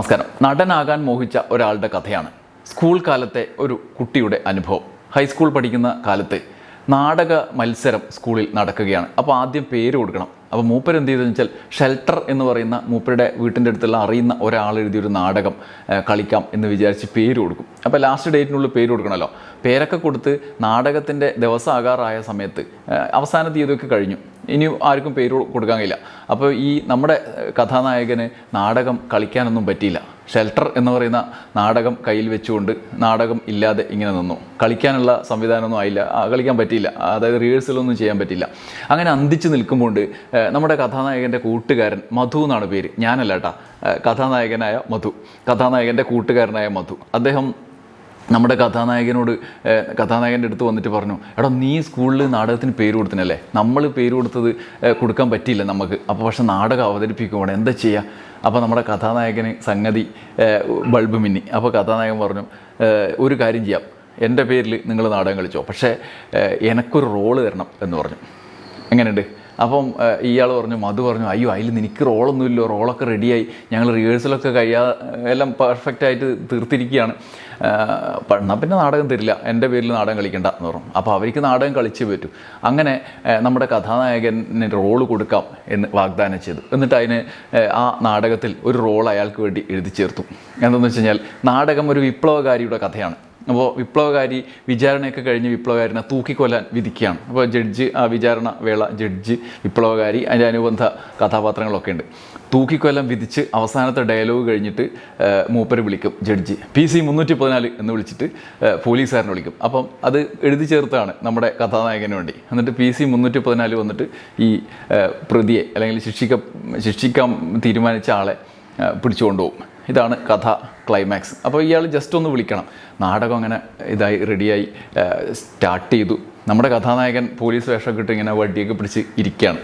നമസ്കാരം. നടനാകാൻ മോഹിച്ച ഒരാളുടെ കഥയാണ് സ്കൂൾ കാലത്തെ ഒരു കുട്ടിയുടെ അനുഭവം. ഹൈസ്കൂൾ പഠിക്കുന്ന കാലത്ത് നാടക മത്സരം സ്കൂളിൽ നടക്കുകയാണ്. അപ്പോൾ ആദ്യം പേര് കൊടുക്കണം. അപ്പോൾ മൂപ്പർ എന്ത് ചെയ്തെന്ന് വെച്ചാൽ ഷെൽട്ടർ എന്ന് പറയുന്ന മൂപ്പരുടെ വീട്ടിന്റെ അടുത്തുള്ള അറിയുന്ന ഒരാൾ എഴുതിയൊരു നാടകം കളിക്കാം എന്ന് വിചാരിച്ച് പേര് കൊടുക്കും. അപ്പോൾ ലാസ്റ്റ് ഡേറ്റിനുള്ളിൽ പേര് കൊടുക്കണമല്ലോ. പേരൊക്കെ കൊടുത്ത് നാടകത്തിന്റെ ദിവസം ആകാറായ സമയത്ത് അവസാന തീയതിയൊക്കെ കഴിഞ്ഞു. ഇനി ആർക്കും പേര് കൊടുക്കാൻ കഴിയില്ല. അപ്പോൾ ഈ നമ്മുടെ കഥാനായകന് നാടകം കളിക്കാനൊന്നും പറ്റിയില്ല. ഷെൽട്ടർ എന്ന് പറയുന്ന നാടകം കയ്യിൽ വെച്ചുകൊണ്ട് നാടകം ഇല്ലാതെ ഇങ്ങനെ നിന്നു. കളിക്കാനുള്ള സംവിധാനമൊന്നും ആയില്ല. കളിക്കാൻ പറ്റിയില്ല. അതായത് റിഹേഴ്സലൊന്നും ചെയ്യാൻ പറ്റില്ല അങ്ങനെ അന്തിച്ച് നിൽക്കുമ്പോൾ നമ്മുടെ കഥാനായകന്റെ കൂട്ടുകാരൻ മധു എന്നാണ് പേര്. ഞാനല്ല കേട്ടാ കഥാനായകനായ മധു. കഥാനായകന്റെ കൂട്ടുകാരനായ മധു. അദ്ദേഹം നമ്മുടെ കഥാനായകനോട് കഥാനായകന്റെ അടുത്ത് വന്നിട്ട് പറഞ്ഞു എടാ നീ സ്കൂളിൽ നാടകത്തിന് പേര് കൊടുത്തിനല്ലേ? നമ്മൾ പേര് കൊടുത്തത് കൊടുക്കാൻ പറ്റിയില്ല നമുക്ക് അപ്പോൾ പക്ഷെ നാടകം അവതരിപ്പിക്കുവാണ്. എന്താ ചെയ്യുക അപ്പോൾ നമ്മുടെ കഥാനായകന് സംഗതി ബൾബ് മിന്നി അപ്പോൾ കഥാനായകൻ പറഞ്ഞു ഒരു കാര്യം ചെയ്യാം. എന്റെ പേരിൽ നിങ്ങൾ നാടകം കളിച്ചോ. പക്ഷേ എനിക്കൊരു റോൾ തരണം എന്ന് പറഞ്ഞു. എങ്ങനെയുണ്ട്? അപ്പം ഇയാൾ പറഞ്ഞു മധു പറഞ്ഞു അയ്യോ അതിൽ നിനക്ക് റോളൊന്നുമില്ലോ റോളൊക്കെ റെഡിയായി. ഞങ്ങൾ റിഹേഴ്സലൊക്കെ കഴിയാ എല്ലാം പെർഫെക്റ്റ് ആയിട്ട് തീർത്തിരിക്കുകയാണ്. എന്നാൽ പിന്നെ നാടകം തരില്ല എന്റെ പേരിൽ നാടകം കളിക്കണ്ട എന്ന് പറഞ്ഞു. അപ്പോൾ അവർക്ക് നാടകം കളിച്ചേ പറ്റൂ. അങ്ങനെ നമ്മുടെ കഥാനായകന് റോൾ കൊടുക്കാം എന്ന് വാഗ്ദാനം ചെയ്തു. എന്നിട്ട് അതിന് ആ നാടകത്തിൽ ഒരു റോൾ അയാൾക്ക് വേണ്ടി എഴുതി ചേർത്തു. എന്തെന്ന് വെച്ച് കഴിഞ്ഞാൽ നാടകം ഒരു വിപ്ലവകാരിയുടെ കഥയാണ്. അപ്പോൾ വിപ്ലവകാരി വിചാരണയൊക്കെ കഴിഞ്ഞ് വിപ്ലവകാരനെ തൂക്കിക്കൊല്ലാൻ വിധിക്കുകയാണ്. അപ്പോൾ ജഡ്ജ് ആ വിചാരണ വേള ജഡ്ജ് വിപ്ലവകാരി അതിന്റെ അനുബന്ധ കഥാപാത്രങ്ങളൊക്കെ ഉണ്ട്. തൂക്കിക്കൊല്ലം വിധിച്ച് അവസാനത്തെ ഡയലോഗ് കഴിഞ്ഞിട്ട് മൂപ്പര് വിളിക്കും ജഡ്ജ്. പി സി മുന്നൂറ്റി പതിനാല് എന്ന് വിളിച്ചിട്ട് പോലീസുകാരനെ വിളിക്കും. അപ്പം അത് എഴുതി ചേർത്താണ് നമ്മുടെ കഥാനായകന് വേണ്ടി. എന്നിട്ട് പി സി മുന്നൂറ്റി പതിനാല് വന്നിട്ട് ഈ പ്രതിയെ അല്ലെങ്കിൽ ശിക്ഷിക്ക ശിക്ഷിക്കാൻ തീരുമാനിച്ച ആളെ പിടിച്ചുകൊണ്ടുപോകും. പിടിച്ചു കൊണ്ടുപോകും ഇതാണ് കഥ ക്ലൈമാക്സ് അപ്പോൾ ഇയാൾ ജസ്റ്റ് ഒന്ന് വിളിക്കണം. നാടകം അങ്ങനെ ഇതായി റെഡിയായി സ്റ്റാർട്ട് ചെയ്തു. നമ്മുടെ കഥാനായകൻ പോലീസ് വേഷമൊക്കെ ഇട്ട് ഇങ്ങനെ വടിയൊക്കെ പിടിച്ച് ഇരിക്കുകയാണ്.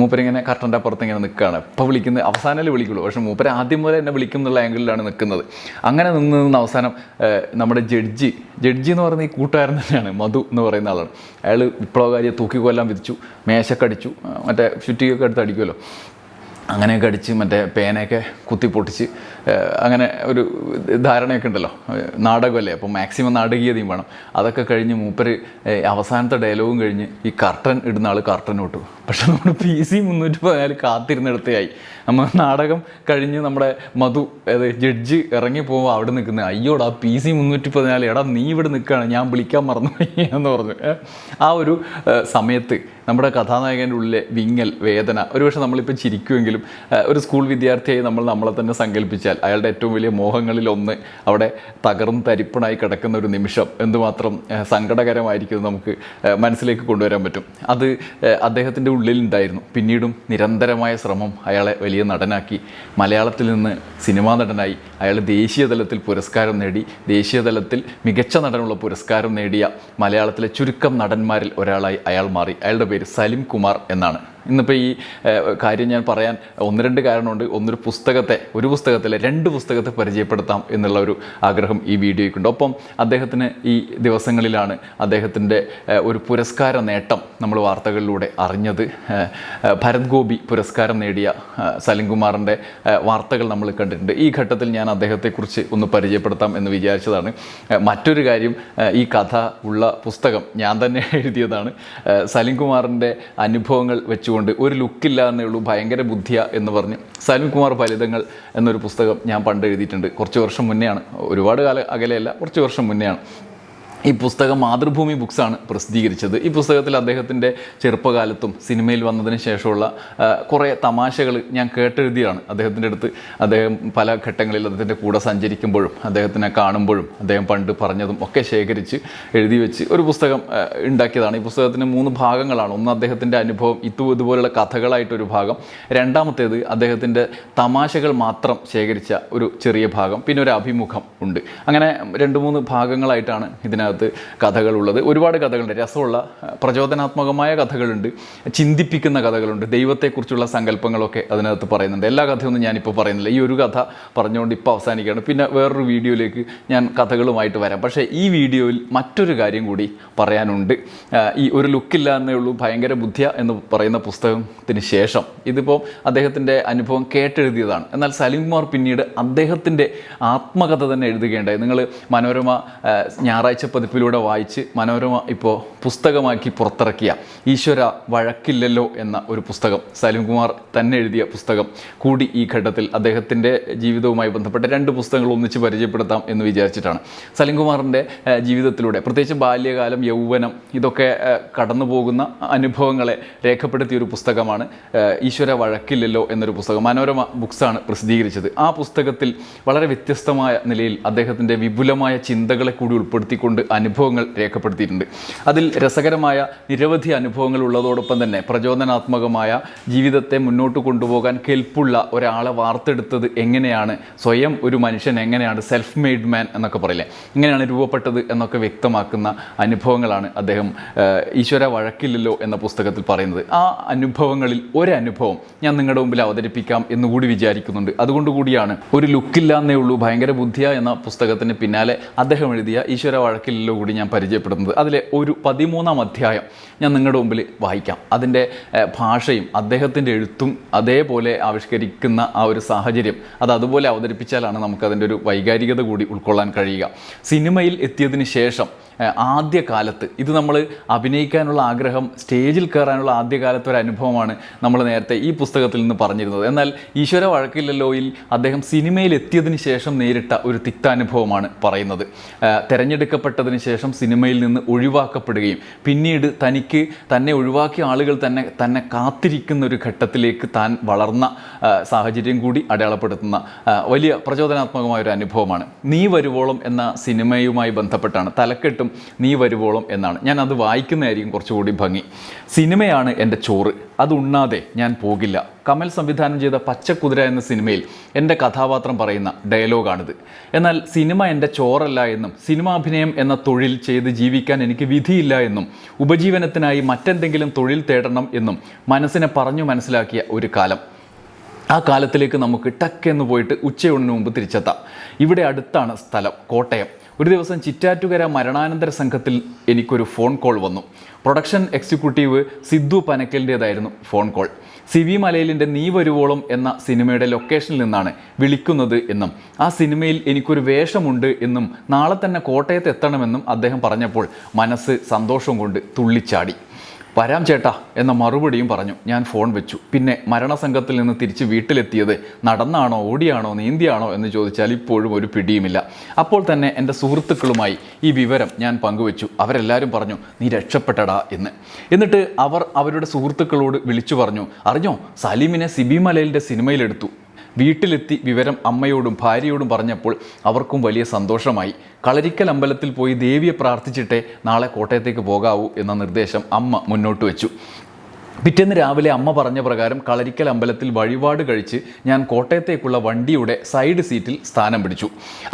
മൂപ്പരിങ്ങനെ കർട്ടന്റെ അപ്പുറത്ത് ഇങ്ങനെ നിൽക്കുകയാണ്. ഇപ്പോൾ വിളിക്കുന്നത് അവസാനമല്ലേ വിളിക്കുള്ളൂ. പക്ഷേ മൂപ്പര് ആദ്യം മുതൽ എന്നെ വിളിക്കും എന്നുള്ള ആംഗിളിലാണ് നിൽക്കുന്നത്. അങ്ങനെ നിന്ന് നിന്ന് അവസാനം നമ്മുടെ ജഡ്ജി ജഡ്ജി എന്ന് പറയുന്ന ഈ കൂട്ടുകാരൻ തന്നെയാണ് മധു എന്ന് പറയുന്ന ആളാണ്. അയാൾ വിപ്ലവകാരിയെ തൂക്കിക്കൊല്ലാൻ വിധിച്ചു മേശക്കടിച്ചു മറ്റേ ചുറ്റിയൊക്കെ എടുത്ത് അടിക്കുമല്ലോ. അങ്ങനെയൊക്കെ അടിച്ച് മറ്റേ പേനയൊക്കെ കുത്തി പൊട്ടിച്ച് അങ്ങനെ ഒരു ധാരണയൊക്കെ ഉണ്ടല്ലോ. നാടകമല്ലേ? അപ്പോൾ മാക്സിമം നാടകീയതയും വേണം. അതൊക്കെ കഴിഞ്ഞ് മൂപ്പര് അവസാനത്തെ ഡയലോഗും കഴിഞ്ഞ് ഈ കർട്ടൻ ഇടുന്ന ആൾ കർട്ടൻ വിട്ടു പക്ഷെ നമ്മുടെ പി സി മുന്നൂറ്റി പതിനാല് കാത്തിരുന്നിടത്തെയായി. നമ്മൾ നാടകം കഴിഞ്ഞ് നമ്മുടെ മധു അതായത് ജഡ്ജ് ഇറങ്ങി പോകുമ്പോൾ അവിടെ നിൽക്കുന്നത് അയ്യോടാ പി സി മുന്നൂറ്റി പതിനാല് എടാ നീ ഇവിടെ നിൽക്കുകയാണ് ഞാൻ വിളിക്കാൻ മറന്നു എന്ന് പറഞ്ഞു. ആ ഒരു സമയത്ത് നമ്മുടെ കഥാനായകന്റെ ഉള്ളിലെ വിങ്ങൽ വേദന ഒരുപക്ഷെ നമ്മളിപ്പോൾ ചിരിക്കുമെങ്കിലും ഒരു സ്കൂൾ വിദ്യാർത്ഥിയായി നമ്മൾ നമ്മളെ തന്നെ സങ്കല്പിച്ചാൽ അയാളുടെ ഏറ്റവും വലിയ മോഹങ്ങളിൽ ഒന്ന് അവിടെ തകർന്ന് തരിപ്പണായി കിടക്കുന്ന ഒരു നിമിഷം എന്തുമാത്രം സങ്കടകരമായിരിക്കും നമുക്ക് മനസ്സിലേക്ക് കൊണ്ടുവരാൻ പറ്റും. അത് അദ്ദേഹത്തിന്റെ ഉള്ളിലുണ്ടായിരുന്നു. പിന്നീടും നിരന്തരമായ ശ്രമം അയാളെ വലിയ നടനാക്കി. മലയാളത്തിൽ നിന്ന് സിനിമാ നടനായി അയാൾ ദേശീയ തലത്തിൽ പുരസ്കാരം നേടി ദേശീയ തലത്തിൽ മികച്ച നടനുള്ള പുരസ്കാരം നേടിയ മലയാളത്തിലെ ചുരുക്കം നടന്മാരിൽ ഒരാളായി അയാൾ മാറി. അയാളുടെ പേര് സലിം കുമാർ എന്നാണ്. ഇന്നിപ്പോൾ ഈ കാര്യം ഞാൻ പറയാൻ ഒന്ന് രണ്ട് കാരണമുണ്ട്. ഒന്നൊരു പുസ്തകത്തെ ഒരു പുസ്തകത്തിലെ രണ്ട് പുസ്തകത്തെ പരിചയപ്പെടുത്താം എന്നുള്ള ഒരു ആഗ്രഹം ഈ വീഡിയോയ്ക്കുണ്ട്. ഒപ്പം അദ്ദേഹത്തിന് ഈ ദിവസങ്ങളിലാണ് അദ്ദേഹത്തിന്റെ ഒരു പുരസ്കാര നേട്ടം നമ്മൾ വാർത്തകളിലൂടെ അറിഞ്ഞത്. ഭരത് ഗോപി പുരസ്കാരം നേടിയ സലിംകുമാറിന്റെ വാർത്തകൾ നമ്മൾ കണ്ടിട്ടുണ്ട്. ഈ ഘട്ടത്തിൽ ഞാൻ അദ്ദേഹത്തെക്കുറിച്ച് ഒന്ന് പരിചയപ്പെടുത്താം എന്ന് വിചാരിച്ചതാണ്. മറ്റൊരു കാര്യം ഈ കഥ ഉള്ള പുസ്തകം ഞാൻ തന്നെ എഴുതിയതാണ്. സലിംകുമാറിന്റെ അനുഭവങ്ങൾ വെച്ചുകൊണ്ട് ഒരു ലുക്കില്ല എന്നേ ഉള്ളൂ ഭയങ്കര ബുദ്ധിയ എന്ന് പറഞ്ഞ് സലിംകുമാർ ഫലിതങ്ങൾ എന്നൊരു പുസ്തകം ഞാൻ പണ്ട് എഴുതിയിട്ടുണ്ട് കുറച്ച് വർഷം മുന്നെയാണ്. ഒരുപാട് കാലം അകലെയല്ല കുറച്ച് വർഷം മുന്നെയാണ്. ഈ പുസ്തകം മാതൃഭൂമി ബുക്സാണ് പ്രസിദ്ധീകരിച്ചത്. ഈ പുസ്തകത്തിൽ അദ്ദേഹത്തിന്റെ ചെറുപ്പകാലത്തും സിനിമയിൽ വന്നതിന് ശേഷമുള്ള കുറേ തമാശകൾ ഞാൻ കേട്ടെഴുതിയാണ്. അദ്ദേഹത്തിന്റെ അടുത്ത് അദ്ദേഹം പല ഘട്ടങ്ങളിൽ അദ്ദേഹത്തിന്റെ കൂടെ സഞ്ചരിക്കുമ്പോഴും അദ്ദേഹത്തിനെ കാണുമ്പോഴും അദ്ദേഹം പണ്ട് പറഞ്ഞതും ഒക്കെ ശേഖരിച്ച് എഴുതി വെച്ച് ഒരു പുസ്തകം ഉണ്ടാക്കിയതാണ്. ഈ പുസ്തകത്തിന് മൂന്ന് ഭാഗങ്ങളാണ്. ഒന്ന് അദ്ദേഹത്തിന്റെ അനുഭവം ഇത്തു ഇതുപോലുള്ള കഥകളായിട്ടൊരു ഭാഗം. രണ്ടാമത്തേത് അദ്ദേഹത്തിന്റെ തമാശകൾ മാത്രം ശേഖരിച്ച ഒരു ചെറിയ ഭാഗം. പിന്നെ ഒരു അഭിമുഖം ഉണ്ട്. അങ്ങനെ രണ്ട് മൂന്ന് ഭാഗങ്ങളായിട്ടാണ് ഇതിനകത്ത് ഇതിനകത്ത് കഥകളുള്ളത്. ഒരുപാട് കഥകളുണ്ട്. രസമുള്ള പ്രചോദനാത്മകമായ കഥകളുണ്ട്. ചിന്തിപ്പിക്കുന്ന കഥകളുണ്ട്. ദൈവത്തെക്കുറിച്ചുള്ള സങ്കല്പങ്ങളൊക്കെ അതിനകത്ത് പറയുന്നുണ്ട്. എല്ലാ കഥയൊന്നും ഞാനിപ്പോൾ പറയുന്നില്ല. ഈ ഒരു കഥ പറഞ്ഞുകൊണ്ട് ഇപ്പോൾ അവസാനിക്കുകയാണ്. പിന്നെ വേറൊരു വീഡിയോയിലേക്ക് ഞാൻ കഥകളുമായിട്ട് വരാം. പക്ഷേ ഈ വീഡിയോയിൽ മറ്റൊരു കാര്യം കൂടി പറയാനുണ്ട്. ഈ ഒരു ലുക്കില്ല എന്നേ ഉള്ളൂ ഭയങ്കര ബുദ്ധിയ എന്ന് പറയുന്ന പുസ്തകത്തിന് ശേഷം. ഇതിപ്പോൾ അദ്ദേഹത്തിന്റെ അനുഭവം കേട്ടെഴുതിയതാണ്. എന്നാൽ സലീം കുമാർ പിന്നീട് അദ്ദേഹത്തിന്റെ ആത്മകഥ തന്നെ എഴുതുകയുണ്ടായി. നിങ്ങൾ മനോരമ ഞായറാഴ്ച പതിപ്പിലൂടെ വായിച്ച് മനോരമ ഇപ്പോൾ പുസ്തകമാക്കി പുറത്തിറക്കിയ ഈശ്വര വഴക്കില്ലല്ലോ എന്ന ഒരു പുസ്തകം സലിംകുമാർ തന്നെ എഴുതിയ പുസ്തകം കൂടി ഈ ഘട്ടത്തിൽ അദ്ദേഹത്തിന്റെ ജീവിതവുമായി ബന്ധപ്പെട്ട രണ്ട് പുസ്തകങ്ങൾ ഒന്നിച്ച് പരിചയപ്പെടുത്താം എന്ന് വിചാരിച്ചിട്ടാണ്. സലീം കുമാറിന്റെ ജീവിതത്തിലൂടെ പ്രത്യേകിച്ച് ബാല്യകാലം യൗവനം ഇതൊക്കെ കടന്നു പോകുന്ന അനുഭവങ്ങളെ രേഖപ്പെടുത്തിയ ഒരു പുസ്തകമാണ് ഈശ്വര വഴക്കില്ലല്ലോ എന്നൊരു പുസ്തകം. മനോരമ ബുക്സാണ് പ്രസിദ്ധീകരിച്ചത്. ആ പുസ്തകത്തിൽ വളരെ വ്യത്യസ്തമായ നിലയിൽ അദ്ദേഹത്തിന്റെ വിപുലമായ ചിന്തകളെ കൂടി ഉൾപ്പെടുത്തിക്കൊണ്ട് അനുഭവങ്ങൾ രേഖപ്പെടുത്തിയിട്ടുണ്ട്. അതിൽ രസകരമായ നിരവധി അനുഭവങ്ങൾ ഉള്ളതോടൊപ്പം തന്നെ പ്രചോദനാത്മകമായ ജീവിതത്തെ മുന്നോട്ട് കൊണ്ടുപോകാൻ കെൽപ്പുള്ള ഒരാളെ വാർത്തെടുത്തത് എങ്ങനെയാണ്? സ്വയം ഒരു മനുഷ്യൻ എങ്ങനെയാണ്? സെൽഫ് മെയ്ഡ് മാൻ എന്നൊക്കെ പറയില്ലേ? എങ്ങനെയാണ് രൂപപ്പെട്ടത് എന്നൊക്കെ വ്യക്തമാക്കുന്ന അനുഭവങ്ങളാണ് അദ്ദേഹം ഈശ്വര വഴക്കില്ലല്ലോ എന്ന പുസ്തകത്തിൽ പറയുന്നത്. ആ അനുഭവങ്ങളിൽ ഒരനുഭവം ഞാൻ നിങ്ങളുടെ മുമ്പിൽ അവതരിപ്പിക്കാം എന്നുകൂടി വിചാരിക്കുന്നുണ്ട്. അതുകൊണ്ട് കൂടിയാണ് ഒരു ലുക്കില്ലാന്നേ ഉള്ളൂ ഭയങ്കര ബുദ്ധിയ എന്ന പുസ്തകത്തിന് പിന്നാലെ അദ്ദേഹം എഴുതിയ ഈശ്വര വഴക്കില്ലല്ലോ കൂടി ഞാൻ പരിചയപ്പെടുന്നത്. അതിലെ ഒരു പതിമൂന്നാം അധ്യായം ഞാൻ നിങ്ങളുടെ മുമ്പിൽ വായിക്കാം. അതിന്റെ ഭാഷയും അദ്ദേഹത്തിന്റെ എഴുത്തും അതേപോലെ ആവിഷ്കരിക്കുന്ന ആ ഒരു സാഹചര്യം അത് അതുപോലെ അവതരിപ്പിച്ചാലാണ് നമുക്കതിന്റെ ഒരു വൈകാരികത കൂടി ഉൾക്കൊള്ളാൻ കഴിയുക. സിനിമയിൽ എത്തിയതിന് ശേഷം ആദ്യ കാലത്ത് ഇത് നമ്മൾ അഭിനയിക്കാനുള്ള ആഗ്രഹം സ്റ്റേജിൽ കയറാനുള്ള ആദ്യ കാലത്ത് ഒരു അനുഭവമാണ് നമ്മൾ നേരത്തെ ഈ പുസ്തകത്തിൽ നിന്ന് പറഞ്ഞിരുന്നത്. എന്നാൽ ഈശ്വര വഴക്കില്ലല്ലോയിൽ അദ്ദേഹം സിനിമയിൽ എത്തിയതിന് ശേഷം നേരിട്ട ഒരു തിക്താനുഭവമാണ് പറയുന്നത്. തെരഞ്ഞെടുക്കപ്പെട്ടതിന് ശേഷം സിനിമയിൽ നിന്ന് ഒഴിവാക്കപ്പെടുകയും പിന്നീട് തനിക്ക് തന്നെ ഒഴിവാക്കിയ ആളുകൾ തന്നെ തന്നെ കാത്തിരിക്കുന്ന ഒരു ഘട്ടത്തിലേക്ക് താൻ വളർന്ന സാഹചര്യം കൂടി അടയാളപ്പെടുത്തുന്ന വലിയ പ്രചോദനാത്മകമായ ഒരു അനുഭവമാണ്. നീ വരുവോളം എന്ന സിനിമയുമായി ബന്ധപ്പെട്ടാണ് തലക്കെട്ടും നീ വരുവോളം എന്നാണ്. ഞാൻ അത് വായിക്കുന്നതായിരിക്കും കുറച്ചുകൂടി ഭംഗി. സിനിമയാണ് എന്റെ ചോറ്. അത് ഉണ്ണാതെ ഞാൻ പോകില്ല. കമൽ സംവിധാനം ചെയ്ത പച്ചക്കുതിര എന്ന സിനിമയിൽ എന്റെ കഥാപാത്രം പറയുന്ന ഡയലോഗാണിത്. എന്നാൽ സിനിമ എന്റെ ചോറല്ല എന്നും സിനിമാഭിനയം എന്ന തൊഴിൽ ചെയ്ത് ജീവിക്കാൻ എനിക്ക് വിധിയില്ല എന്നും ഉപജീവനത്തിനായി മറ്റെന്തെങ്കിലും തൊഴിൽ തേടണം എന്നും മനസ്സിനെ പറഞ്ഞു മനസ്സിലാക്കിയ ഒരു കാലം. ആ കാലത്തിലേക്ക് നമുക്ക് ടക്ക് എന്ന് പോയിട്ട് ഉച്ചയൂണിന് മുമ്പ് തിരിച്ചെത്താം. ഇവിടെ അടുത്താണ് സ്ഥലം കോട്ടയം. ഒരു ദിവസം ചിറ്റാറ്റുകര മരണാനന്തര സംഘത്തിൽ എനിക്കൊരു ഫോൺ കോൾ വന്നു. പ്രൊഡക്ഷൻ എക്സിക്യൂട്ടീവ് സിദ്ധു പനക്കലിന്റേതായിരുന്നു ഫോൺ കോൾ. സി വി മലയിലിന്റെ നീ വരുവോളം എന്ന സിനിമയുടെ ലൊക്കേഷനിൽ നിന്നാണ് വിളിക്കുന്നത് എന്നും ആ സിനിമയിൽ എനിക്കൊരു വേഷമുണ്ട് എന്നും നാളെ തന്നെ കോട്ടയത്ത് എത്തണമെന്നും അദ്ദേഹം പറഞ്ഞപ്പോൾ മനസ്സ് സന്തോഷം കൊണ്ട് തുള്ളിച്ചാടി. വരാം ചേട്ടാ എന്ന മറുപടിയും പറഞ്ഞു. ഞാൻ ഫോൺ വെച്ചു. പിന്നെ മരണസംഘത്തിൽ നിന്ന് തിരിച്ച് വീട്ടിലെത്തിയത് നടന്നാണോ ഓടിയാണോ നീന്തിയാണോ എന്ന് ചോദിച്ചാൽ ഇപ്പോഴും ഒരു പിടിയുമില്ല. അപ്പോൾ തന്നെ എന്റെ സുഹൃത്തുക്കളുമായി ഈ വിവരം ഞാൻ പങ്കുവെച്ചു. അവരെല്ലാവരും പറഞ്ഞു നീ രക്ഷപ്പെട്ടടാ എന്ന്. എന്നിട്ട് അവർ അവരുടെ സുഹൃത്തുക്കളോട് വിളിച്ചു പറഞ്ഞു അറിഞ്ഞോ സലീമിനെ സിബി മലയിലിന്റെ സിനിമയിലെടുത്തു. വീട്ടിലെത്തി വിവരം അമ്മയോടും ഭാര്യയോടും പറഞ്ഞപ്പോൾ അവർക്കും വലിയ സന്തോഷമായി. കളരിക്കൽ അമ്പലത്തിൽ പോയി ദേവിയെ പ്രാർത്ഥിച്ചിട്ടേ നാളെ കോട്ടയത്തേക്ക് പോകാവൂ എന്ന നിർദ്ദേശം അമ്മ മുന്നോട്ട് വെച്ചു. പിറ്റേന്ന് രാവിലെ അമ്മ പറഞ്ഞ പ്രകാരം കളരിക്കൽ അമ്പലത്തിൽ വഴിപാട് കഴിച്ച് ഞാൻ കോട്ടയത്തേക്കുള്ള വണ്ടിയുടെ സൈഡ് സീറ്റിൽ സ്ഥാനം പിടിച്ചു.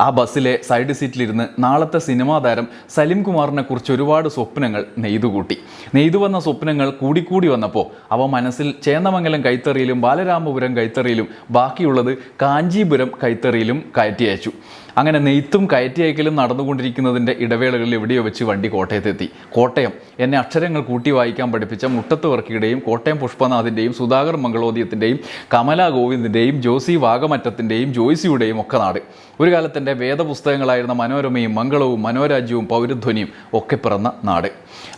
ആ ബസ്സിലെ സൈഡ് സീറ്റിലിരുന്ന് നാളത്തെ സിനിമാ താരം സലിം കുമാറിനെ കുറിച്ച് ഒരുപാട് സ്വപ്നങ്ങൾ നെയ്തുകൂട്ടി. നെയ്തു വന്ന സ്വപ്നങ്ങൾ കൂടിക്കൂടി വന്നപ്പോൾ അവ മനസ്സിൽ ചേന്നമംഗലം കൈത്തറിയിലും ബാലരാമപുരം കൈത്തറിയിലും ബാക്കിയുള്ളത് കാഞ്ചീപുരം കൈത്തറിയിലും കയറ്റി അയച്ചു. അങ്ങനെ നെയ്ത്തും കയറ്റി അയക്കലും നടന്നുകൊണ്ടിരിക്കുന്നതിന്റെ ഇടവേളകളിൽ എവിടെയോ വെച്ച് വണ്ടി കോട്ടയത്തെത്തി. കോട്ടയം. എന്നെ അക്ഷരങ്ങൾ കൂട്ടി വായിക്കാൻ പഠിപ്പിച്ച മുട്ടത്ത് വർക്കിയുടെയും കോട്ടയം പുഷ്പനാഥിന്റെയും സുധാകർ മംഗളോദ്യത്തിന്റെയും കമല ഗോവിന്ദിന്റെയും ജോസി വാഗമറ്റത്തിന്റെയും ജോയ്സിയുടെയും ഒക്കെ നാട്. ഒരു കാലത്തിന്റെ വേദപുസ്തകങ്ങളായിരുന്ന മനോരമയും മംഗളവും മനോരാജ്യവും പൗരധ്വനിയും ഒക്കെ പിറന്ന നാട്.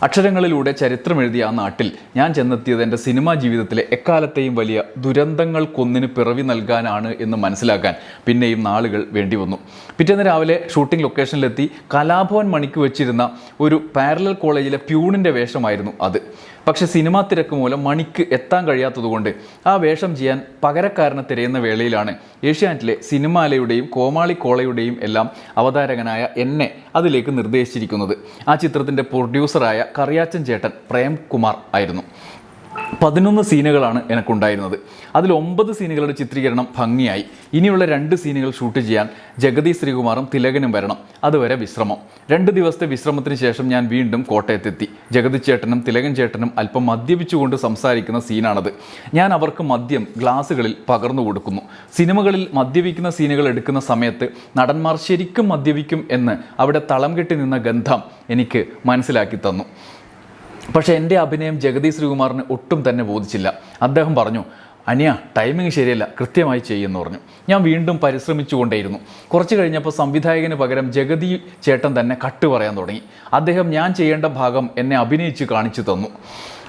അക്ഷരങ്ങളിലൂടെ ചരിത്രം എഴുതിയ ആ നാട്ടിൽ ഞാൻ ചെന്നെത്തിയത് എന്റെ സിനിമാ ജീവിതത്തിലെ എക്കാലത്തെയും വലിയ ദുരന്തങ്ങൾക്കൊന്നിന് പിറവി നൽകാനാണ് എന്ന് മനസ്സിലാക്കാൻ പിന്നെയും നാളുകൾ വേണ്ടി വന്നു പിറ്റേന്ന് രാവിലെ ഷൂട്ടിംഗ് ലൊക്കേഷനിലെത്തി കലാഭവൻ മണിക്ക് വെച്ചിരുന്ന ഒരു പാരലൽ കോളേജിലെ പ്യൂണിന്റെ വേഷമായിരുന്നു അത്. പക്ഷേ സിനിമാ തിരക്ക് മൂലം മണിക്ക് എത്താൻ കഴിയാത്തതുകൊണ്ട് ആ വേഷം ചെയ്യാൻ പകരക്കാരനെ തിരയുന്ന വേളയിലാണ് ഏഷ്യാനെറ്റിലെ സിനിമാലയുടെയും കോമാളി കോളയുടെയും എല്ലാം അവതാരകനായ എന്നെ അതിലേക്ക് നിർദ്ദേശിച്ചിരിക്കുന്നത്. ആ ചിത്രത്തിന്റെ പ്രൊഡ്യൂസറായ കറിയാച്ചൻ ചേട്ടൻ പ്രേംകുമാർ ആയിരുന്നു. പതിനൊന്ന് സീനുകളാണ് എനിക്കുണ്ടായിരുന്നത്. അതിൽ ഒമ്പത് സീനുകളുടെ ചിത്രീകരണം ഭംഗിയായി. ഇനിയുള്ള രണ്ട് സീനുകൾ ഷൂട്ട് ചെയ്യാൻ ജഗതി ശ്രീകുമാറും തിലകനും വരണം. അതുവരെ വിശ്രമം. രണ്ട് ദിവസത്തെ വിശ്രമത്തിന് ശേഷം ഞാൻ വീണ്ടും കോട്ടയത്തെത്തി. ജഗതി ചേട്ടനും തിലകൻ ചേട്ടനും അല്പം മദ്യപിച്ചുകൊണ്ട് സംസാരിക്കുന്ന സീനാണത്. ഞാൻ അവർക്ക് മദ്യം ഗ്ലാസ്സുകളിൽ പകർന്നു കൊടുക്കുന്നു. സിനിമകളിൽ മദ്യപിക്കുന്ന സീനുകൾ എടുക്കുന്ന സമയത്ത് നടന്മാർ ശരിക്കും മദ്യപിക്കും എന്ന് അവിടെ തളം കെട്ടി നിന്ന ഗന്ധം എനിക്ക് മനസ്സിലാക്കി തന്നു. പക്ഷേ എന്റെ അഭിനയം ജഗതി ശ്രീകുമാറിന് ഒട്ടും തന്നെ ബോധിച്ചില്ല. അദ്ദേഹം പറഞ്ഞു അനിയ ടൈമിംഗ് ശരിയല്ല കൃത്യമായി ചെയ്യുമെന്ന് പറഞ്ഞു. ഞാൻ വീണ്ടും പരിശ്രമിച്ചുകൊണ്ടേയിരുന്നു. കുറച്ച് കഴിഞ്ഞപ്പോൾ സംവിധായകന് പകരം ജഗതി ചേട്ടൻ തന്നെ കട്ട് പറയാൻ തുടങ്ങി. അദ്ദേഹം ഞാൻ ചെയ്യേണ്ട ഭാഗം എന്നെ അഭിനയിച്ച് കാണിച്ചു തന്നു.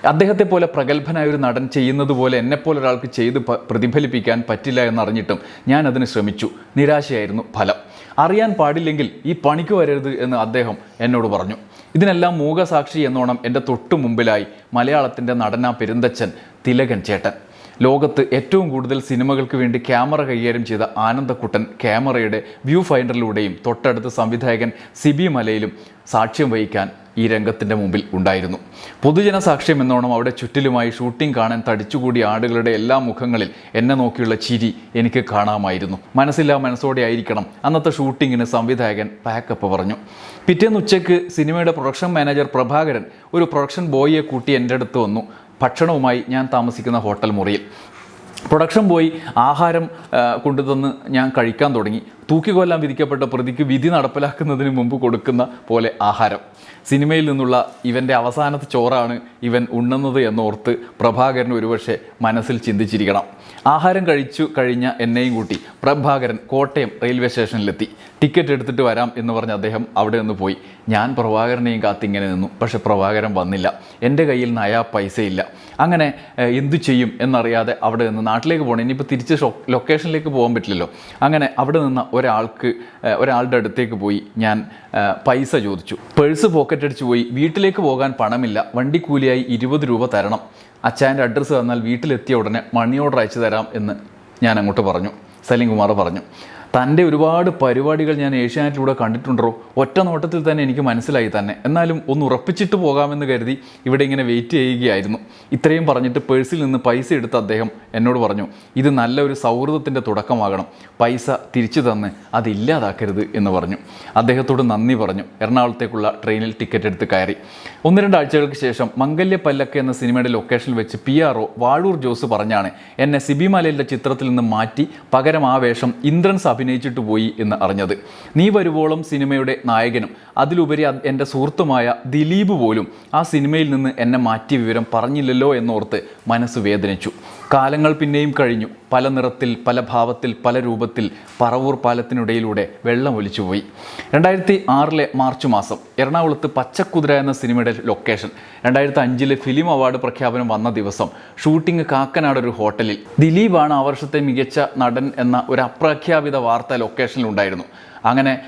അദ്ദേഹത്തെ പോലെ പ്രഗത്ഭനായ ഒരു നടൻ ചെയ്യുന്നത് പോലെ എന്നെപ്പോലെ ഒരാൾക്ക് ചെയ്ത് പ്രതിഫലിപ്പിക്കാൻ പറ്റില്ല എന്നറിഞ്ഞിട്ടും ഞാൻ അതിന് ശ്രമിച്ചു. നിരാശയായിരുന്നു ഫലം. അറിയാൻ പാടില്ലെങ്കിൽ ഈ പണിക്ക് വരരുത് എന്ന് അദ്ദേഹം എന്നോട് പറഞ്ഞു. ഇതിനെല്ലാം മൂകസാക്ഷി എന്നോണം എന്റെ തൊട്ടു മുമ്പിലായി മലയാളത്തിന്റെ നടന പെരുന്തച്ചൻ തിലകൻ ചേട്ടൻ. ലോകത്ത് ഏറ്റവും കൂടുതൽ സിനിമകൾക്ക് വേണ്ടി ക്യാമറ കൈകാര്യം ചെയ്ത ആനന്ദക്കുട്ടൻ ക്യാമറയുടെ വ്യൂ ഫൈൻഡറിലൂടെയും തൊട്ടടുത്ത് സംവിധായകൻ സിബി മലയിലും സാക്ഷ്യം വഹിക്കാൻ ഈ രംഗത്തിന്റെ മുമ്പിൽ ഉണ്ടായിരുന്നു. പൊതുജന സാക്ഷ്യം എന്നോണം അവിടെ ചുറ്റിലുമായി ഷൂട്ടിംഗ് കാണാൻ തടിച്ചുകൂടിയ ആടുകളുടെ എല്ലാ മുഖങ്ങളിൽ എന്നെ നോക്കിയുള്ള ചിരി എനിക്ക് കാണാമായിരുന്നു. മനസ്സില്ലാ മനസ്സോടെ ആയിരിക്കണം. അന്നത്തെ ഷൂട്ടിങ്ങിന് സംവിധായകൻ പാക്കപ്പ് പറഞ്ഞു. പിറ്റേന്ന് ഉച്ചയ്ക്ക് സിനിമയുടെ പ്രൊഡക്ഷൻ മാനേജർ പ്രഭാകരൻ ഒരു പ്രൊഡക്ഷൻ ബോയിയെ കൂട്ടി എന്റെ അടുത്ത് വന്നു. ഭക്ഷണവുമായി ഞാൻ താമസിക്കുന്ന ഹോട്ടൽ മുറിയിൽ. പ്രൊഡക്ഷൻ പോയി ആഹാരം കൊണ്ടുതന്ന് ഞാൻ കഴിക്കാൻ തുടങ്ങി. തൂക്കിക്കൊല്ലാൻ വിധിക്കപ്പെട്ട പ്രതിക്ക് വിധി നടപ്പിലാക്കുന്നതിന് മുമ്പ് കൊടുക്കുന്ന പോലെ ആഹാരം. സിനിമയിൽ നിന്നുള്ള ഇവന്റെ അവസാനത്തെ ചോറാണ് ഇവൻ ഉണ്ണുന്നത് എന്നോർത്ത് പ്രഭാകരൻ ഒരുപക്ഷെ മനസ്സിൽ ചിന്തിച്ചിരിക്കണം. ആഹാരം കഴിച്ചു കഴിഞ്ഞ എന്നെയും കൂട്ടി പ്രഭാകരൻ കോട്ടയം റെയിൽവേ സ്റ്റേഷനിലെത്തി. ടിക്കറ്റ് എടുത്തിട്ട് വരാം എന്ന് പറഞ്ഞ് അദ്ദേഹം അവിടെ നിന്ന് പോയി. ഞാൻ പ്രഭാകരനെയും കാത്തിങ്ങനെ നിന്നു. പക്ഷെ പ്രഭാകരൻ വന്നില്ല. എന്റെ കയ്യിൽ നയാ പൈസയില്ല. അങ്ങനെ എന്തു ചെയ്യും എന്നറിയാതെ അവിടെ നിന്ന് നാട്ടിലേക്ക് പോകണം ഇനിയിപ്പോൾ തിരിച്ച് ലൊക്കേഷനിലേക്ക് പോകാൻ പറ്റില്ലല്ലോ. അങ്ങനെ അവിടെ നിന്ന് ഒരാൾക്ക് ഒരാളുടെ അടുത്തേക്ക് പോയി ഞാൻ പൈസ ചോദിച്ചു. പേഴ്സ് പോക്കറ്റ് അടിച്ച് പോയി. വീട്ടിലേക്ക് പോകാൻ പണമില്ല. വണ്ടിക്കൂലിയായി ഇരുപത് രൂപ തരണം. അച്ചായന്റെ അഡ്രസ്സ് തന്നാൽ വീട്ടിലെത്തിയ ഉടനെ മണി ഓർഡർ അയച്ചു തരാം എന്ന് ഞാൻ അങ്ങോട്ട് പറഞ്ഞു. സലീം കുമാർ പറഞ്ഞു. തന്റെ ഒരുപാട് പരിപാടികൾ ഞാൻ ഏഷ്യാനെറ്റിലൂടെ കണ്ടിട്ടുണ്ടോ ഒറ്റ നോട്ടത്തിൽ തന്നെ എനിക്ക് മനസ്സിലായി തന്നെ. എന്നാലും ഒന്ന് ഉറപ്പിച്ചിട്ട് പോകാമെന്ന് കരുതി ഇവിടെ ഇങ്ങനെ വെയിറ്റ് ചെയ്യുകയായിരുന്നു. ഇത്രയും പറഞ്ഞിട്ട് പേഴ്സിൽ നിന്ന് പൈസ എടുത്ത് അദ്ദേഹം എന്നോട് പറഞ്ഞു ഇത് നല്ല ഒരു സൗഹൃദത്തിന്റെ തുടക്കമാകണം. പൈസ തിരിച്ചു തന്ന് അതില്ലാതാക്കരുത് എന്ന് പറഞ്ഞു. അദ്ദേഹത്തോട് നന്ദി പറഞ്ഞു. എറണാകുളത്തേക്കുള്ള ട്രെയിനിൽ ടിക്കറ്റ് എടുത്ത് കയറി. ഒന്ന് രണ്ടാഴ്ചകൾക്ക് ശേഷം മംഗല്യ പല്ലക്ക് എന്ന സിനിമയുടെ ലൊക്കേഷനിൽ വെച്ച് P R O Vazhoor Jose പറഞ്ഞാണ് എന്നെ സിബി മലയിലെ ചിത്രത്തിൽ നിന്ന് മാറ്റി പകരം ആ വേഷം ഇന്ദ്രൻസ് അഭിനയിച്ചിട്ട് പോയി എന്ന് അറിഞ്ഞത്. നീ വരുവോളം സിനിമയുടെ നായകനും അതിലുപരി എന്റെ സുഹൃത്തുമായ ദിലീപ് പോലും ആ സിനിമയിൽ നിന്ന് എന്നെ മാറ്റിയ വിവരം പറഞ്ഞില്ലല്ലോ എന്നോർത്ത് മനസ്സ് വേദനിച്ചു. കാലങ്ങൾ പിന്നെയും കഴിഞ്ഞു. പല നിറത്തിൽ പല ഭാവത്തിൽ പല രൂപത്തിൽ പറവൂർ പാലത്തിനിടയിലൂടെ വെള്ളം ഒലിച്ചുപോയി. രണ്ടായിരത്തി ആറിലെ മാർച്ച് മാസം എറണാകുളത്ത് പച്ചക്കുതിര എന്ന സിനിമയുടെ ലൊക്കേഷൻ രണ്ടായിരത്തി അഞ്ചിലെ ഫിലിം അവാർഡ് പ്രഖ്യാപനം വന്ന ദിവസം ഷൂട്ടിംഗ് കാക്കനാട് ഒരു ഹോട്ടലിൽ. ദിലീപാണ് ആ വർഷത്തെ മികച്ച നടൻ എന്ന ഒരു അപ്രഖ്യാപിത വാർത്ത ലൊക്കേഷനിൽ ഉണ്ടായിരുന്നു. അങ്ങനെ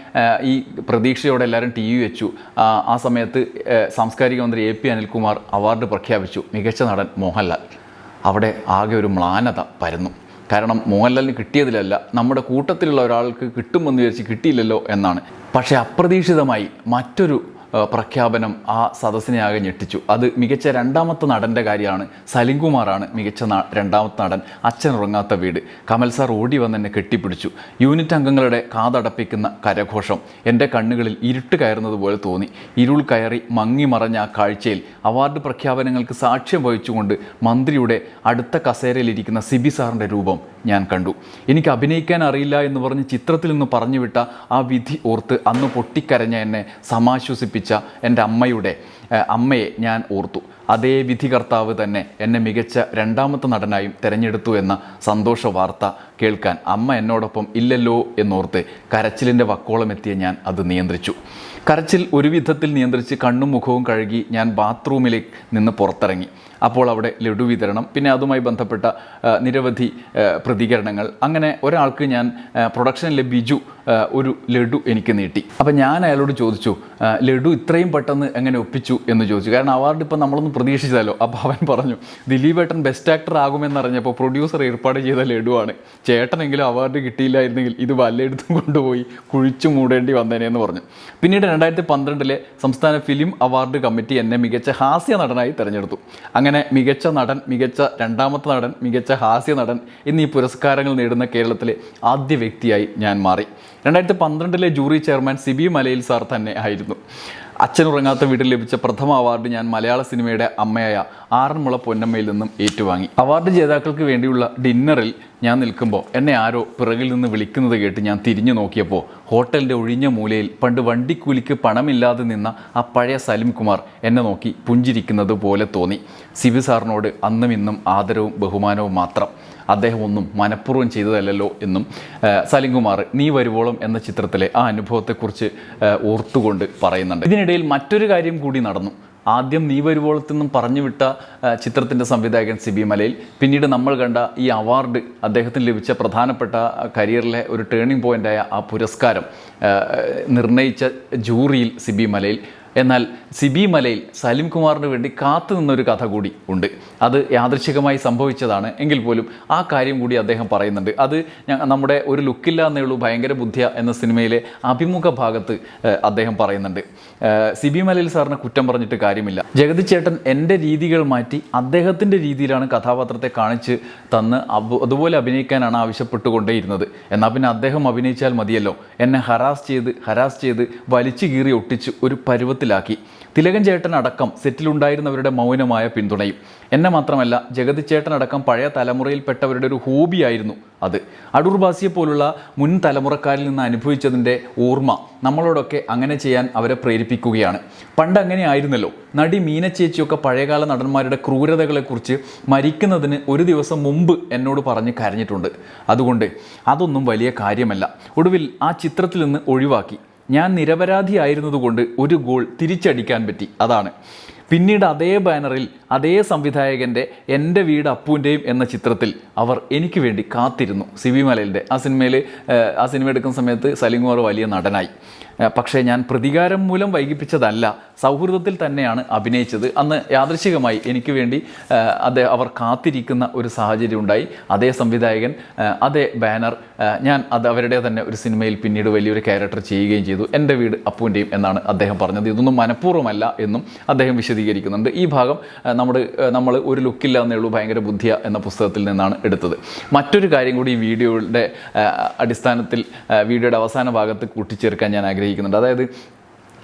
ഈ പ്രതീക്ഷയോടെ എല്ലാവരും ടി വി വെച്ചു. ആ, സമയത്ത് സാംസ്കാരിക മന്ത്രി എ പി അനിൽകുമാർ അവാർഡ് പ്രഖ്യാപിച്ചു. മികച്ച നടൻ മോഹൻലാൽ. അവിടെ ആകെ ഒരു മ്ലാനത പരന്നു. കാരണം മോഹൻലാലിന് കിട്ടിയതിലല്ല നമ്മുടെ കൂട്ടത്തിലുള്ള ഒരാൾക്ക് കിട്ടുമെന്ന് വിചാരിച്ച് കിട്ടിയില്ലല്ലോ എന്നാണ്. പക്ഷേ അപ്രതീക്ഷിതമായി മറ്റൊരു പ്രഖ്യാപനം ആ സദസ്സിനെ ആകെ ഞെട്ടിച്ചു. അത് മികച്ച രണ്ടാമത്തെ നടന്റെ കാര്യമാണ്. സലിംകുമാറാണ് മികച്ച ന- രണ്ടാമത്തെ നടൻ. അച്ഛൻ ഉറങ്ങാത്ത വീട്. കമൽ സാർ ഓടി വന്ന് എന്നെ കെട്ടിപ്പിടിച്ചു. യൂണിറ്റ് അംഗങ്ങളുടെ കാതടപ്പിക്കുന്ന കരഘോഷം എന്റെ കണ്ണുകളിൽ ഇരുട്ട് കയറുന്നത് പോലെ തോന്നി. ഇരുൾ കയറി മങ്ങി മറഞ്ഞ ആ കാഴ്ചയിൽ അവാർഡ് പ്രഖ്യാപനങ്ങൾക്ക് സാക്ഷ്യം വഹിച്ചുകൊണ്ട് മന്ത്രിയുടെ അടുത്ത കസേരയിലിരിക്കുന്ന സിബി സാറിന്റെ രൂപം ഞാൻ കണ്ടു. എനിക്ക് അഭിനയിക്കാൻ അറിയില്ല എന്ന് പറഞ്ഞ് ചിത്രത്തിൽ നിന്ന് പറഞ്ഞുവിട്ട ആ വിധി ഓർത്ത് അന്ന് പൊട്ടിക്കരഞ്ഞ എന്നെ സമാശ്വസിപ്പിച്ച. എന്റെ അമ്മയുടെ അമ്മയെ ഞാൻ ഓർത്തു. അതേ വിധികർത്താവ് തന്നെ എന്നെ മികച്ച രണ്ടാമത്തെ നടനായും തിരഞ്ഞെടുത്തു എന്ന സന്തോഷ വാർത്ത കേൾക്കാൻ അമ്മ എന്നോടൊപ്പം ഇല്ലല്ലോ എന്നോർത്ത് കരച്ചിലിന്റെ വക്കോളം എത്തിയ ഞാൻ അത് നിയന്ത്രിച്ചു. കരച്ചിൽ ഒരുവിധത്തിൽ നിയന്ത്രിച്ച് കണ്ണും മുഖവും കഴുകി ഞാൻ ബാത്റൂമിലേക്ക് നിന്ന് പുറത്തിറങ്ങി. അപ്പോൾ അവിടെ ലഡു വിതരണം പിന്നെ അതുമായി ബന്ധപ്പെട്ട നിരവധി പ്രതികരണങ്ങൾ. അങ്ങനെ ഒരാൾക്ക് ഞാൻ പ്രൊഡക്ഷനിലെ ബിജു ഒരു ലഡു എനിക്ക് നീട്ടി. അപ്പം ഞാൻ അയാളോട് ചോദിച്ചു "ആ, ലഡു ഇത്രയും പെട്ടെന്ന് എങ്ങനെ ഒപ്പിച്ചു എന്ന് ചോദിച്ചു. കാരണം അവാർഡ് ഇപ്പം നമ്മളൊന്ന് പ്രതീക്ഷിച്ചതല്ലോ. അപ്പോൾ അവൻ പറഞ്ഞു ദിലീപ് ദിലീപേട്ടൻ ബെസ്റ്റ് ആക്ടർ ആകുമെന്നറിഞ്ഞപ്പോൾ പ്രൊഡ്യൂസർ ഏർപ്പാട് ചെയ്ത ലഡുവാണ്. ചേട്ടനെങ്കിലും അവാർഡ് കിട്ടിയില്ലായിരുന്നെങ്കിൽ ഇത് വല്ലയിടത്തും കൊണ്ടുപോയി കുഴിച്ചു മൂടേണ്ടി വന്നേനെ എന്ന് പറഞ്ഞു. പിന്നീട് രണ്ടായിരത്തി പന്ത്രണ്ടിലെ സംസ്ഥാന ഫിലിം അവാർഡ് കമ്മിറ്റി എന്നെ മികച്ച ഹാസ്യ നടനായി തിരഞ്ഞെടുത്തു. അങ്ങനെ മികച്ച നടൻ മികച്ച രണ്ടാമത്തെ നടൻ മികച്ച ഹാസ്യ നടൻ എന്നീ പുരസ്കാരങ്ങൾ നേടുന്ന കേരളത്തിലെ ആദ്യ വ്യക്തിയായി ഞാൻ മാറി. രണ്ടായിരത്തി പന്ത്രണ്ടിലെ jury chairman Sibi Malayil sir തന്നെ ആയിരുന്നു. അച്ഛനുറങ്ങാത്ത വീട്ടിൽ ലഭിച്ച പ്രഥമ അവാർഡ് ഞാൻ മലയാള സിനിമയുടെ അമ്മയായ ആറന്മുള പൊന്നമ്മയിൽ നിന്നും ഏറ്റുവാങ്ങി. അവാർഡ് ജേതാക്കൾക്ക് വേണ്ടിയുള്ള ഡിന്നറിൽ ഞാൻ നിൽക്കുമ്പോൾ എന്നെ ആരോ പിറകിൽ നിന്ന് വിളിക്കുന്നത് കേട്ട് ഞാൻ തിരിഞ്ഞു നോക്കിയപ്പോൾ ഹോട്ടലിന്റെ ഒഴിഞ്ഞ മൂലയിൽ പണ്ട് വണ്ടിക്കൂലിക്ക് പണമില്ലാതെ നിന്ന ആ പഴയ സലിം കുമാർ എന്നെ നോക്കി പുഞ്ചിരിക്കുന്നത് പോലെ തോന്നി. സിബി സാറിനോട് അന്നും ഇന്നും ആദരവും ബഹുമാനവും മാത്രം. അദ്ദേഹം ഒന്നും മനഃപൂർവം ചെയ്തതല്ലല്ലോ എന്നും സലിംകുമാർ നീ വരുവോളം എന്ന ചിത്രത്തിലെ ആ അനുഭവത്തെക്കുറിച്ച് ഓർത്തുകൊണ്ട് പറയുന്നുണ്ട്. ഇതിനിടയിൽ മറ്റൊരു കാര്യം കൂടി നടന്നു. ആദ്യം നീ വരുവോളത്തിൽ നിന്നും പറഞ്ഞു വിട്ട ചിത്രത്തിന്റെ സംവിധായകൻ സിബി മലയിൽ. പിന്നീട് നമ്മൾ കണ്ട ഈ അവാർഡ് അദ്ദേഹത്തിന് ലഭിച്ച പ്രധാനപ്പെട്ട കരിയറിലെ ഒരു ടേണിംഗ് പോയിന്റായ ആ പുരസ്കാരം നിർണയിച്ച ജൂറിയിൽ സിബി മലയിൽ. എന്നാൽ സിബി മലയിൽ സലിം കുമാറിന് വേണ്ടി കാത്തു നിന്നൊരു കഥ കൂടി ഉണ്ട്. അത് യാദൃശികമായി സംഭവിച്ചതാണ് എങ്കിൽ പോലും ആ കാര്യം കൂടി അദ്ദേഹം പറയുന്നുണ്ട്. അത് നമ്മുടെ ഒരു ലുക്കില്ല എന്നേ ഭയങ്കര ബുദ്ധിയ എന്ന സിനിമയിലെ അഭിമുഖ ഭാഗത്ത് അദ്ദേഹം പറയുന്നുണ്ട്. സിബി മലയിൽ സാറിന് കുറ്റം പറഞ്ഞിട്ട് കാര്യമില്ല. ജഗതി ചേട്ടൻ എന്റെ രീതികൾ മാറ്റി അദ്ദേഹത്തിന്റെ രീതിയിലാണ് കഥാപാത്രത്തെ കാണിച്ച് തന്ന് അതുപോലെ അഭിനയിക്കാനാണ് ആവശ്യപ്പെട്ടുകൊണ്ടേയിരുന്നത്. എന്നാൽ പിന്നെ അദ്ദേഹം അഭിനയിച്ചാൽ മതിയല്ലോ. എന്നെ ഹരാസ് ചെയ്ത് ഹരാസ് ചെയ്ത് വലിച്ചു കീറി ഒട്ടിച്ച് ഒരു പരുവത്തിലാക്കി തിലകൻ ചേട്ടൻ അടക്കം സെറ്റിലുണ്ടായിരുന്നവരുടെ മൗനമായ പിന്തുണയും. എന്നെ മാത്രമല്ല ജഗതി ചേട്ടൻ അടക്കം പഴയ തലമുറയിൽപ്പെട്ടവരുടെ ഒരു ഹോബിയായിരുന്നു അത്. അടൂർ ബാസിയെ പോലുള്ള മുൻ തലമുറക്കാരിൽ നിന്ന് അനുഭവിച്ചതിന്റെ ഓർമ്മ നമ്മളോടൊക്കെ അങ്ങനെ ചെയ്യാൻ അവരെ പ്രേരിപ്പിക്കുകയാണ്. പണ്ട് അങ്ങനെ ആയിരുന്നല്ലോ. നടി മീനച്ചേച്ചിയൊക്കെ പഴയകാല നടന്മാരുടെ ക്രൂരതകളെക്കുറിച്ച് മരിക്കുന്നതിന് ഒരു ദിവസം മുമ്പ് എന്നോട് പറഞ്ഞ് കരഞ്ഞിട്ടുണ്ട്. അതുകൊണ്ട് അതൊന്നും വലിയ കാര്യമല്ല. ഒടുവിൽ ആ ചിത്രത്തിൽ നിന്ന് ഒഴിവാക്കി. ഞാൻ നിരപരാധിയായിരുന്നതുകൊണ്ട് ഒരു ഗോൾ തിരിച്ചടിക്കാൻ പറ്റി. അതാണ്. പിന്നീട് അതേ ബാനറിൽ അതേ സംവിധായകന്റെ എന്റെ വീട് അപ്പൂന്റെയും എന്ന ചിത്രത്തിൽ അവർ എനിക്ക് വേണ്ടി കാത്തിരുന്നു. സി വി മലയിലിന്റെ ആ സിനിമയിൽ ആ സിനിമ എടുക്കുന്ന സമയത്ത് സലിംഗോർ വലിയ നടനായി. പക്ഷേ ഞാൻ പ്രതികാരം മൂലം വൈകിപ്പിച്ചതല്ല സൗഹൃദത്തിൽ തന്നെയാണ് അഭിനയിച്ചത്. അന്ന് യാദൃശികമായി എനിക്ക് വേണ്ടി അതേ അവർ കാത്തിരിക്കുന്ന ഒരു സാഹചര്യം ഉണ്ടായി. അതേ സംവിധായകൻ അതേ ബാനർ ഞാൻ അത് അവരുടെ തന്നെ ഒരു സിനിമയിൽ പിന്നീട് വലിയൊരു ക്യാരക്ടർ ചെയ്യുകയും ചെയ്തു. എന്റെ വീട് അപ്പുവിന്റെയും എന്നാണ് അദ്ദേഹം പറഞ്ഞത്. ഇതൊന്നും മനഃപൂർവമല്ല എന്നും അദ്ദേഹം വിശദീകരിക്കുന്നുണ്ട്. ഈ ഭാഗം നമ്മുടെ നമ്മൾ ഒരു ലുക്കില്ല എന്നേ ഉള്ളൂ ഭയങ്കര ബുദ്ധിയ എന്ന പുസ്തകത്തിൽ നിന്നാണ് എടുത്തത്. മറ്റൊരു കാര്യം കൂടി ഈ വീഡിയോയുടെ അടിസ്ഥാനത്തിൽ വീഡിയോയുടെ അവസാന ഭാഗത്ത് കൂട്ടിച്ചേർക്കാൻ ഞാൻ ആഗ്രഹിക്കുന്നുണ്ട്. അതായത്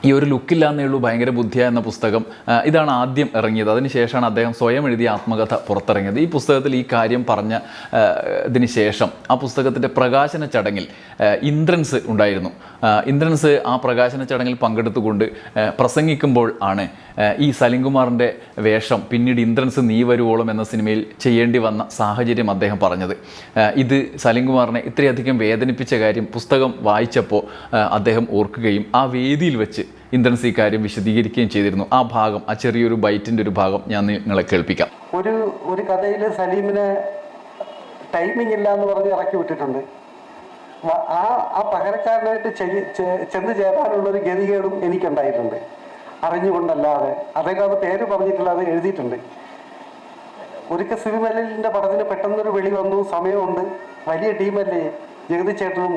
ഈ ഒരു ലുക്കില്ല എന്നേ ഉള്ളൂ ഭയങ്കര ബുദ്ധിയ എന്ന പുസ്തകം. ഇതാണ് ആദ്യം ഇറങ്ങിയത്. അതിനുശേഷമാണ് അദ്ദേഹം സ്വയം എഴുതിയ ആത്മകഥ പുറത്തിറങ്ങിയത്. ഈ പുസ്തകത്തിൽ ഈ കാര്യം പറഞ്ഞ ഇതിന് ശേഷം ആ പുസ്തകത്തിന്റെ പ്രകാശന ചടങ്ങിൽ ഇന്ദ്രൻസ് ഉണ്ടായിരുന്നു. ഇന്ദ്രൻസ് ആ പ്രകാശന ചടങ്ങിൽ പങ്കെടുത്തുകൊണ്ട് പ്രസംഗിക്കുമ്പോൾ ആണ് ഈ സലിംകുമാറിന്റെ വേഷം പിന്നീട് ഇന്ദ്രൻസ് നീ വരുവോളം എന്ന സിനിമയിൽ ചെയ്യേണ്ടി വന്ന സാഹചര്യം അദ്ദേഹം പറഞ്ഞത്. ഇത് സലിംകുമാറിനെ ഇത്രയധികം വേദനിപ്പിച്ച കാര്യം പുസ്തകം വായിച്ചപ്പോൾ അദ്ദേഹം ഓർക്കുകയും ആ വേദിയിൽ വെച്ച് ഇന്ദ്രൻസ് ഈ കാര്യം വിശദീകരിക്കുകയും ചെയ്തിരുന്നു. ആ ഭാഗം ആ ചെറിയൊരു ബൈറ്റിന്റെ ഒരു ഭാഗം ഞാൻ നിങ്ങളെ കേൾപ്പിക്കാം. ഒരു ഒരു കഥയിൽ സലീമിനെ ടൈമിംഗ് ഇല്ല എന്ന് പറഞ്ഞ് ഇറക്കി വിട്ടിട്ടുണ്ട്. ആ ആ പകരക്കാരനായിട്ട് ചെന്ന് ചേരാനുള്ള ഒരു ഗതികേടും എനിക്കുണ്ടായിട്ടുണ്ട്. അറിഞ്ഞുകൊണ്ടല്ലാതെ. അദ്ദേഹം അത് പേര് പറഞ്ഞിട്ടില്ലാതെ എഴുതിയിട്ടുണ്ട്. ഒരിക്കൽ സിനിമലിന്റെ പടത്തിന് പെട്ടെന്നൊരു വെളി വന്നു സമയമുണ്ട്. വലിയ ടീമല്ലേ? ജഗതി ചേട്ടനും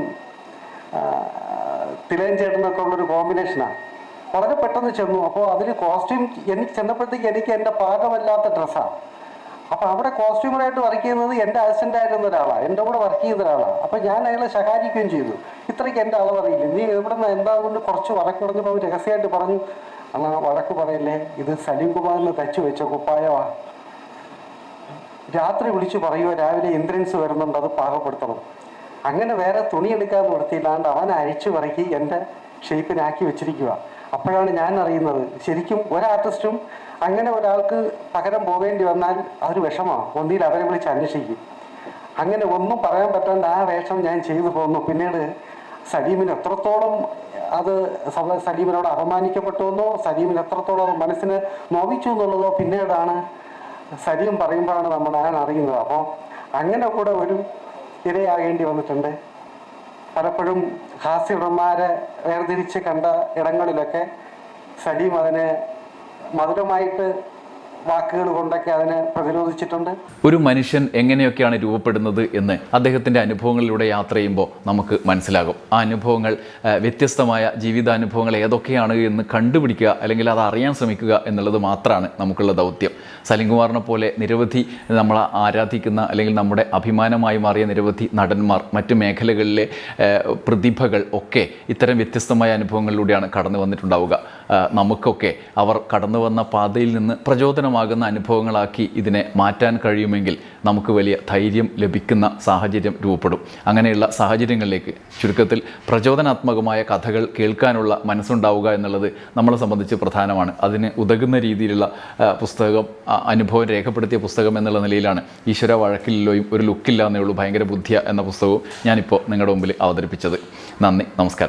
തിലയൻ ചേട്ടനൊക്കെ ഉള്ളൊരു കോമ്പിനേഷനാണ് വളരെ പെട്ടെന്ന് ചെന്നു. അപ്പോൾ അതിൽ കോസ്റ്റ്യൂം എനിക്ക് ചെന്നപ്പോഴത്തേക്ക് എനിക്ക് എന്റെ പാകമല്ലാത്ത ഡ്രസ്സാണ് അപ്പോൾ അവിടെ കോസ്റ്റ്യൂമറായിട്ട് വർക്ക് ചെയ്യുന്നത് എന്റെ അസിസ്റ്റന്റ് ആയിരുന്ന ഒരാളാണ് എന്റെ കൂടെ വർക്ക് ചെയ്യുന്ന ഒരാളാണ് അപ്പൊ ഞാൻ അയാളെ ശകാരിക്കുകയും ചെയ്തു. ഇത്രയ്ക്ക് എന്റെ അളവറിയില്ല നീ എവിടെ നിന്ന് എന്താ കൊണ്ട് കുറച്ച് വഴക്ക് പറഞ്ഞപ്പോൾ രഹസ്യമായിട്ട് പറഞ്ഞു അന്നാ വഴക്ക് പറയില്ലേ ഇത് സലീം കുമാറിന് തച്ചു വെച്ച കുപ്പായമാണ് രാത്രി വിളിച്ചു പറയുക രാവിലെ ഇന്ദ്രൻസ് വരുന്നുണ്ട് അത് പാകപ്പെടുത്തണം. അങ്ങനെ വേറെ തുണി എടുക്കാൻ നിർത്തിയില്ലാണ്ട് അവൻ അഴിച്ചു പറക്കി എന്റെ ഷേപ്പിനാക്കി വെച്ചിരിക്കുക അപ്പോഴാണ് ഞാൻ അറിയുന്നത്. ശരിക്കും ഒരു ആർട്ടിസ്റ്റും അങ്ങനെ ഒരാൾക്ക് പകരം പോവേണ്ടി വന്നാൽ അതൊരു വിഷമമാണ് ഒന്നിൽ അവരെ വിളിച്ച് അന്വേഷിക്കും. അങ്ങനെ ഒന്നും പറയാൻ പറ്റാണ്ട് ആ വേഷം ഞാൻ ചെയ്തു പോന്നു. പിന്നീട് സലീമിന് എത്രത്തോളം അത് സലീമിനോട് സലീമിനോട് അപമാനിക്കപ്പെട്ടുവെന്നോ സലീമിന് എത്രത്തോളം അത് മനസ്സിന് നോവിച്ചു എന്നുള്ളതോ പിന്നീടാണ് സലീം പറയുമ്പോഴാണ് നമ്മൾ ഞാൻ അറിയുന്നത്. അപ്പോൾ അങ്ങനെ കൂടെ ഒരു ഇരയാകേണ്ടി വന്നിട്ടുണ്ട്. പലപ്പോഴും ഹാസ്യടന്മാരെ വേർതിരിച്ച് കണ്ട ഇടങ്ങളിലൊക്കെ സലീം അതിനെ മധുരമായിട്ട് വാക്കുകൾ കൊണ്ടൊക്കെ അതിനെ പ്രതിരോധിച്ചിട്ടുണ്ട്. ഒരു മനുഷ്യൻ എങ്ങനെയൊക്കെയാണ് രൂപപ്പെടുന്നത് എന്ന് അദ്ദേഹത്തിന്റെ അനുഭവങ്ങളിലൂടെ യാത്ര ചെയ്യുമ്പോൾ നമുക്ക് മനസ്സിലാകും. ആ അനുഭവങ്ങൾ വ്യത്യസ്തമായ ജീവിതാനുഭവങ്ങൾ ഏതൊക്കെയാണ് എന്ന് കണ്ടുപിടിക്കുക അല്ലെങ്കിൽ അത് അറിയാൻ ശ്രമിക്കുക എന്നുള്ളത് മാത്രമാണ് നമുക്കുള്ള ദൗത്യം. സലിംകുമാറിനെ പോലെ നിരവധി നമ്മൾ ആരാധിക്കുന്ന അല്ലെങ്കിൽ നമ്മുടെ അഭിമാനമായി മാറിയ നിരവധി നടന്മാർ മറ്റ് മേഖലകളിലെ പ്രതിഭകൾ ഒക്കെ ഇത്തരം വ്യത്യസ്തമായ അനുഭവങ്ങളിലൂടെയാണ് കടന്നു വന്നിട്ടുണ്ടാവുക നമുക്കൊക്കെ അവർ കടന്നു വന്ന പാതയിൽ നിന്ന് പ്രചോദനമാകുന്ന അനുഭവങ്ങളാക്കി ഇതിനെ മാറ്റാൻ കഴിയുമെങ്കിൽ നമുക്ക് വലിയ ധൈര്യം ലഭിക്കുന്ന സാഹചര്യം രൂപപ്പെടും. അങ്ങനെയുള്ള സാഹചര്യങ്ങളിലേക്ക് ചുരുക്കത്തിൽ പ്രചോദനാത്മകമായ കഥകൾ കേൾക്കാനുള്ള മനസ്സുണ്ടാവുക എന്നുള്ളത് നമ്മളെ സംബന്ധിച്ച് പ്രധാനമാണ്. അതിന് ഉതകുന്ന രീതിയിലുള്ള പുസ്തകം അനുഭവം രേഖപ്പെടുത്തിയ പുസ്തകം എന്നുള്ള നിലയിലാണ് ഈശ്വര വഴക്കില്ലല്ലോയും ഒരു ലുക്കില്ല എന്നേ ഉള്ളൂ ഭയങ്കര ബുദ്ധിയ എന്ന പുസ്തകവും ഞാനിപ്പോൾ നിങ്ങളുടെ മുമ്പിൽ അവതരിപ്പിച്ചത്. നന്ദി നമസ്കാരം.